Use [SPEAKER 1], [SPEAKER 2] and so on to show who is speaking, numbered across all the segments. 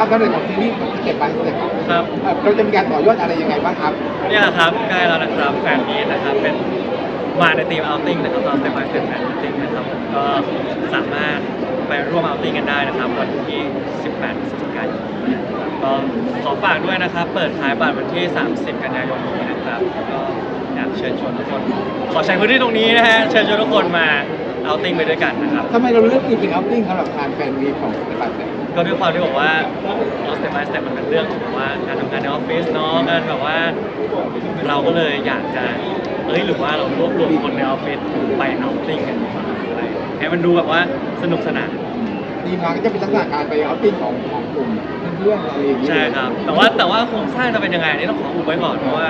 [SPEAKER 1] ความสำเร็จของซีรีส์สเต็ปบายสเต็ป
[SPEAKER 2] ครับ
[SPEAKER 1] เราจะมีการต่อยอดอะไรยังไงบ้างครับ
[SPEAKER 2] เนี่ยครับใกล้แล้วนะครับแฟนมีตนะครับเป็นมาในทีมเอาติ้งนะครับตอนเต็มไปเป็นแฟนมีติ้งนะครับผมก็สามารถไปร่วมเอาติ้งกันได้นะครับวันที่ 18พฤศจิกายนนี้นะครับก็ขอฝากด้วยนะครับ เปิดขายบัตรวันที่ 30 กันยายนนี้นะครับก็อยากเชิญชวนทุกคน ขอใช้พื้นที่ตรงนี้นะฮะเชิญชวนทุกคนมา เอาติ้งไปด้วยกันนะครับ
[SPEAKER 1] ทำไมเราเลือกทีมเป็นเอาติ้งสำหรับงานแฟนมีตของสเต็ปบายสเต็ป
[SPEAKER 2] ก็ด้วยความที่บอกว่า step by step มันเป็นเรื่องของแบบว่าการทำงานในออฟฟิศเนาะการแบบว่า เราก็เลยอยากจะเอ้ยหรือว่าเรารวบรวมคนในออฟฟิศไปเอาติ้งกันดีกว่าอะไรให้มันดูแบบว่าสนุกสนาน
[SPEAKER 1] ทีมงานก็จะเป็นลักษณะการไปเอาติ้งของของกลุ่มเพื่อนๆอะไรอย่างเงี้ย
[SPEAKER 2] ใช่ครับ แต่ว่าแต่ว่าโครงสร้างจะเป็นยังไงอันนี่ต้องขออุบไว้ก่อนเพราะว่า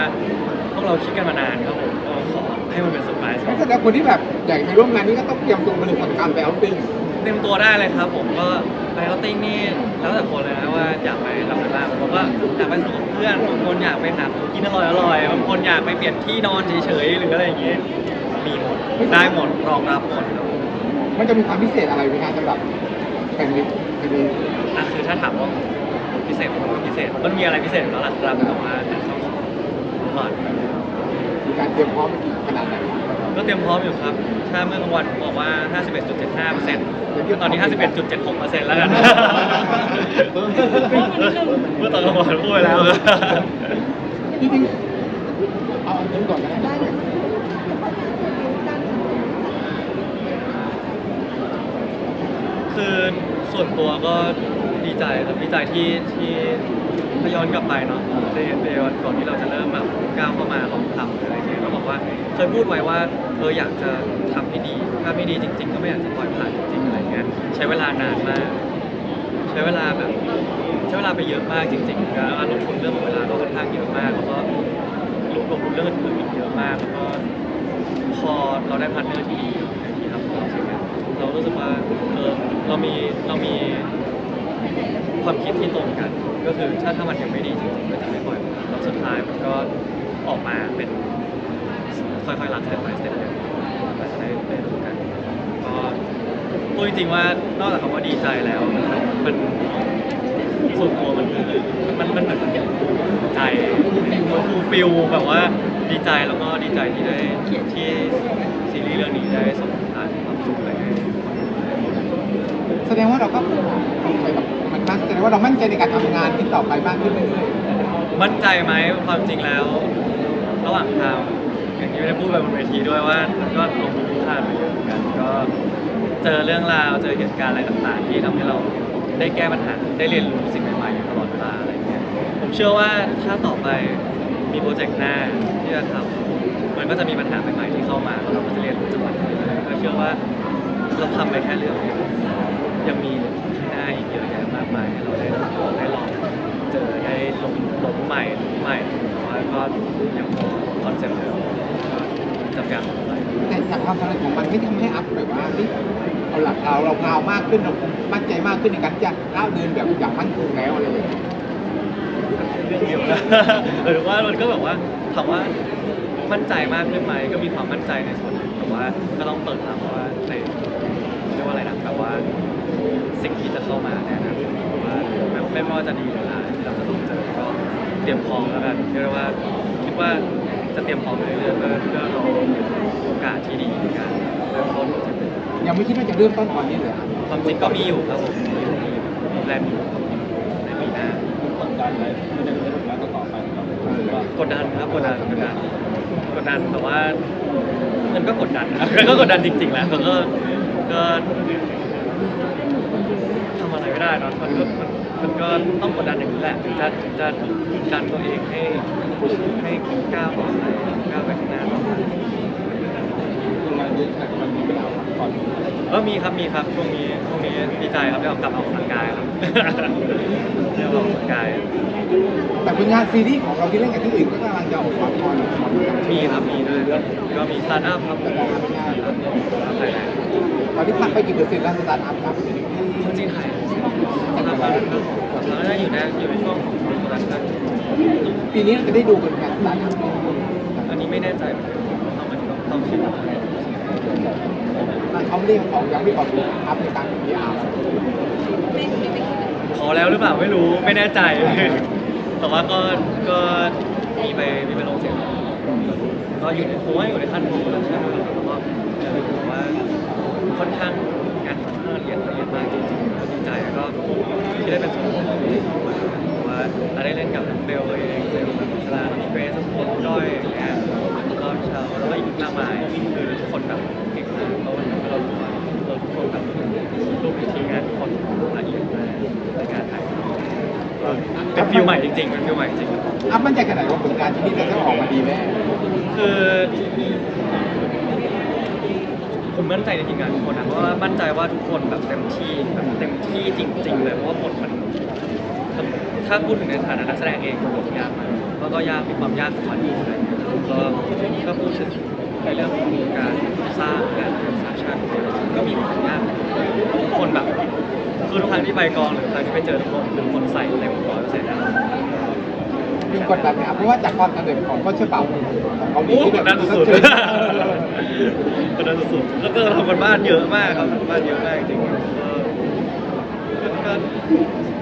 [SPEAKER 2] พวกเราคิดกันมานานครับผมก็ขอ ให้มันเป็นเซอร์ไพรส์
[SPEAKER 1] เพราะฉะนั้นคนที่แบบอยากไปร่วมงานนี้ก็ต้องเตรียมตัวมาเลยกับการไปเอาติ้ง
[SPEAKER 2] เต็มตัวได้เลยครับ ผมก็ไปเอาติ้งนี่แล้วแต่คนเลยนะว่าอยากไปทำอะไรบ้างผมว่าอยากไปสนุกกับเพื่อนบางคนอยากไปหาของกินอร่อยอร่อยๆบางคนอยากไปเปลี่ยนที่นอนเฉยๆหรืออะไรอย่างเงี้ยมีหมดได้หมดรองรับหมดครับผม
[SPEAKER 1] มันจะมีความพิเศษอะไรไหมครับสำหรับแฟนมีตแฟนมีต
[SPEAKER 2] อะคือถ้าถามว่าพิเศษมันก็พิเศษมันมีอะไรพิเศษอยู่แล้วล่ะครับแต่ว่าต้องขอก่อน
[SPEAKER 1] มี การเตรียมพร้อมขนาดไหน
[SPEAKER 2] ก็เตรียมพร้อมอยู่ครับ ถ้าเมื่อกลางวันผมบอกว่า 51.75%ตอนนี้ 51.76%แล้วกัน เมื่อตอนกลางวันพูดไปแล้วครับ
[SPEAKER 1] จริงๆเอาอันนี้ก่อนก็ได้
[SPEAKER 2] คือส่วนตัวก็ดีใจครับดีใจที่ที่ ถ้าย้อนกลับไปเนาะในในวันก่อนที่เราจะเริ่มแบบก้าวเข้ามาลองทำอะไรเงี้ยเราบอกว่าเคยพูดไว้ว่าเอออยากจะทำให้ดี ถ้าไม่ดีจริง ๆ ก็ไม่อยากจะปล่อยผ่านจริงๆอะไรเงี้ยใช้เวลานานมาก ใช้เวลาแบบใช้เวลาไปเยอะมากจริงๆการลงทุนเรื่องของเวลาก็ค่อนข้างเยอะมากแล้วก็ลงทุนเรื่องอื่นๆอีกเยอะมากแล้วก็พอเราได้พาร์ทเนอร์ที่ดีอย่างที่ทำเราใช่ไหมเรารู้สึกว่าเออเรามีเรามีความคิดที่ตรงกัน ก็คือถ้าถ้ามันยังไม่ดีจริงๆก็จะไม่ปล่อยแล้วสุดท้ายมันก็ออกมาเป็นค่อยๆรักสเต็ปไปสเต็ปไปเราจะได้ได้รู้กันก็พูดจริงๆว่านอกจากคำว่าดีใจแล้วมันมันส่วนตัวมันคือมันมันเหมือนใจมันฟูลฟิลแบบว่าดีใจแล้วก็ดีใจที่ได้ที่ซีรีส์เรื่องนี้ได้ส่งผ่านความสุขไปให้คนดู
[SPEAKER 1] แสดงว่าเราก็ไปกับ มันมากแสดงว่าเรามั่นใจในการทำงานที่ต่อไปมากขึ้นเรื่อย
[SPEAKER 2] มั่นใจไหมความจริงแล้ว ระหว่างทางอย่างที่ได้พูดไปบนเวทีด้วยว่ามันก็ลงทุนพลาดไปเยอะเหมือนกันก็เจอเรื่องราวเจอเหตุการณ์อะไรต่างๆ ที่ทำให้เราได้แก้ปัญหาได้เรียนรู้สิ่งใหม่ๆอยู่ตลอดเวลาอะไรเงี้ยผมเชื่อว่าถ้าต่อไปมีโปรเจกต์หน้าที่จะทำมันก็จะมีปัญหาใหม่ๆที่เข้ามาแล้วเราก็จะเรียนรู้จากมันไปเรื่อยๆก็เชื่อว่าเราทำไปแค่เรื่องเดียวยังมี เยอะแยะมากมายให้เราได้ได้ลองเจอได้ลงลงใหม่ใหม่แต่ว่าก็ยังคงคอนเซ็ปต์เดิมจะพยายามทำอะไร
[SPEAKER 1] แต่จากความสำเร็จของมันไม่ทำให้อัพแบบว่าเฮ้ยเอาหลักเราเราพรามากขึ้นเรามั่นใจมากขึ้นในการจะก้าวเดินแบบอย่างมั่นคงแล้วอะไรอย่างเงี้ย
[SPEAKER 2] เรื่องเดียวหรือว่ามันก็แบบว่าถามว่ามั่นใจมากขึ้นไหมก็มีความมั่นใจในส่วนหนึ่งแต่ว่าก็ต้องเปิดรับว่าในเรียกว่าอะไรนะแบบว่า สิ่งที่จะเข้ามาในอนาคตว่าไม่ไม่ว่าจะดีหรือร้ายที่เราจะต้องเจอก็เตรียมพร้อมแล้วกันเรียกได้ว่าคิดว่าจะเตรียมพร้อมไปเรื่อยๆเพื่อเพื่อรอโอกาสที่ดีในการเริ่มต้นโปรเจกต์นี้
[SPEAKER 1] ยังไม่คิดว่าจะเริ่มต้นตอนนี้เลยอะ
[SPEAKER 2] ความจริงก็มีอยู่ครับผมมีอยู่มีมีแพลนอยู่ครับในปีหน้า
[SPEAKER 3] กดดันไหมมันจะเป็นแล้วต่อไปครับก็
[SPEAKER 2] กดดันครับกดดันกดดันกดดันแต่ว่ามันก็กดดันนะมันก็กดดันจริงๆแหละมันก็ก็ทำอะ ไรไม่ได้เนอะมันก็มันมันก็ต้องกดดันอย่างนี้แหละถึงจะถึงจะดันตัวเองให้ให้ก้าวต่อไปก้าวไปข้างหน้าต่อไป
[SPEAKER 3] ทำงานเยอะขนาดนี้มันมีเวลาพักผ่อน
[SPEAKER 2] เออมีครับมีครับช่วงนี้ช่วงนี้ดีใจครับได้ออกกลับมาออกกำลังกายครับได้ออกกำลังกาย
[SPEAKER 1] แต่ผลงานซีรีส์ของเราที่เล่นกับที่อื่นก็กำลังจะออกมาตอน
[SPEAKER 2] มีครับมีด้วยครับก็มีสตาร์ทอัพครับผมครับไทยแลนด์
[SPEAKER 1] ตอนนี้พักไปกี่เปอร์เซ็นต์แล้วสตาร์ทอัพครับ
[SPEAKER 2] คนจีนไทย ครับครับแล้วได้อยู่ในอยู่ในช่วงของโปรดักชั่น
[SPEAKER 1] ปีนี้เราจะได้ดูกันกันสตาร์ทอัพ
[SPEAKER 2] อันนี้ไม่แน่ใจเหมือนกันต้องมันต้องคิด
[SPEAKER 1] เขาเรียกของยังไม่ออกอัพในการ PR
[SPEAKER 2] ขอแล้วหรือเปล่าไม่รู้ไม่แน่ใจ แต่ว่าก็ก็มีไปมีไปลงเสียงก็อยู่ในผมว่าอยู่ในขั้นโปรดักชั่นแล้วก็อย่างที่บอกว่าค่อนข้างงานค่อนข้างละเอียดละเอียดมากจริงๆก็ดีใจแล้วก็ ที่ได้เป็นส่วนหนึ่งของเพราะว่าเราได้เล่นกับทั้งเบลเองเบลแบบชลาน้องเกรซพวกด้อยอย่างเงี้ยแล้วก็ชาวแล้วก็อีกมากมายคือทุกคนแบบเก่งมากเพราะว่าเรารู้ว่าเราทุกคนแบบรูปทีมงานทุกคนละเอียดมากในการถ่ายทำเป็นฟิลใหม่จริงๆเป็นฟิลใหม่จริงๆ
[SPEAKER 1] อัพมั่นใจขนาดว่าผลงานที่นี่จะต้องออกมาดีแน่
[SPEAKER 2] คือผ มมั่นใจในทีมงานทุกคนนะเพราะว่ามั่นใจว่าทุกคนแบบเต็มที่แบบเต็มที่จริง ๆ เลยเพราะว่าบทมันถ้าพูดถึงในฐานะนักแสดงเองบทยากมากแล้วก็ยากมีความยากของมันอยู่อะไรอย่างเงี้ยก็ก็พูดถึงในเรื่องของการสร้างและสร้างชาติก็มีความยากทุกคนแบบคือทุกครั้งที่ไปกองหรือทุกครั้งที่ไปเจอทุกคนทุกคนใส่เต็มร้อยเปอร์เซ็นต์นะ
[SPEAKER 1] มีกดดันไหมครับเพราะว่าจากความสำเร็จของก็เชื่อเปล่าของเกาหลี
[SPEAKER 2] โอ้
[SPEAKER 1] ที่
[SPEAKER 2] กดดันสุด
[SPEAKER 1] เออ
[SPEAKER 2] ๆ กดดันสุดๆแล้วก็ทำกันบ้านเยอะมากครับทำกันบ้านเยอะมากจริงๆก็ก็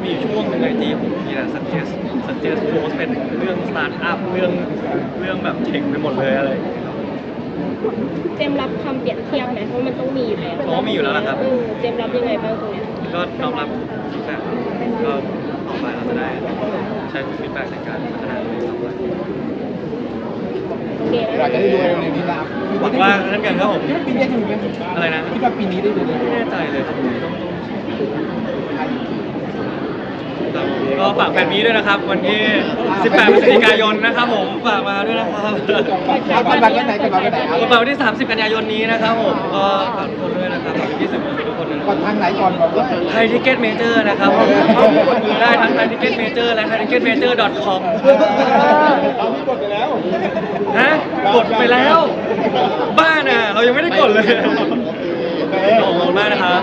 [SPEAKER 2] มีช่วงหนึ่งไอจีผมมีแต่สักเจสสักเจสโพสเป็นเรื่องสตาร์ทอัพเรื่องเรื่องแบบเทคไปหมดเลยอะไรอย่างเงี้ยครับ
[SPEAKER 4] เจมส์รับคำเปรียบเทียบไหมเพราะมันต้องมีอยู่แล้ว
[SPEAKER 2] เพราะว่ามีอยู่แล้วนะครับ
[SPEAKER 4] เออเจมส์รับยังไงบ้างตรงเนี้ย
[SPEAKER 2] ก็น้อมรับฟีดแบ็กก็ต่อไปเราจะได้ใช้ฟีดแบ็กในการพัฒนาตัวเองต่อไป
[SPEAKER 4] โอ เค
[SPEAKER 1] เรา
[SPEAKER 4] แล้ว
[SPEAKER 1] จะได้ดูในนี้นะ
[SPEAKER 2] หวังว่านั่นกันครับผม
[SPEAKER 1] คิดว่าปีนี้จะดูไหม
[SPEAKER 2] อะไรนะ
[SPEAKER 1] คิดว่าปีนี้ได้ดูไหม
[SPEAKER 2] ไม่แน่ใจเลยครับต้องต้องก็ฝากแฟนมีด้วยนะครับ วันที่ 18พฤศจิกายนนะครับผมฝากมาด้วยนะครับ
[SPEAKER 1] เอาบัตรวันไหนกันบัตรวันไหนเอา
[SPEAKER 2] กระเป๋าวันที่ 30 กันยายนนี้นะครับผมก็ฝากทุกคนด้วยนะครับฝากพี่ๆสื่อมวลชนทุ กด
[SPEAKER 1] ทางไหนก่อนบอกด้ว
[SPEAKER 2] ไทยทิเก็ตเมเจอร์นะครับได้ทั้งไทยทิเก็ตเมเจอร์และไทยทิเก็ตเมเจอร์ .com
[SPEAKER 3] เราพี่ดไปแล้ว
[SPEAKER 2] ฮะกดไปแล้ว บ้าน่ะ เรายังไม่ได้กดเลยขอบคุณมากนะครับ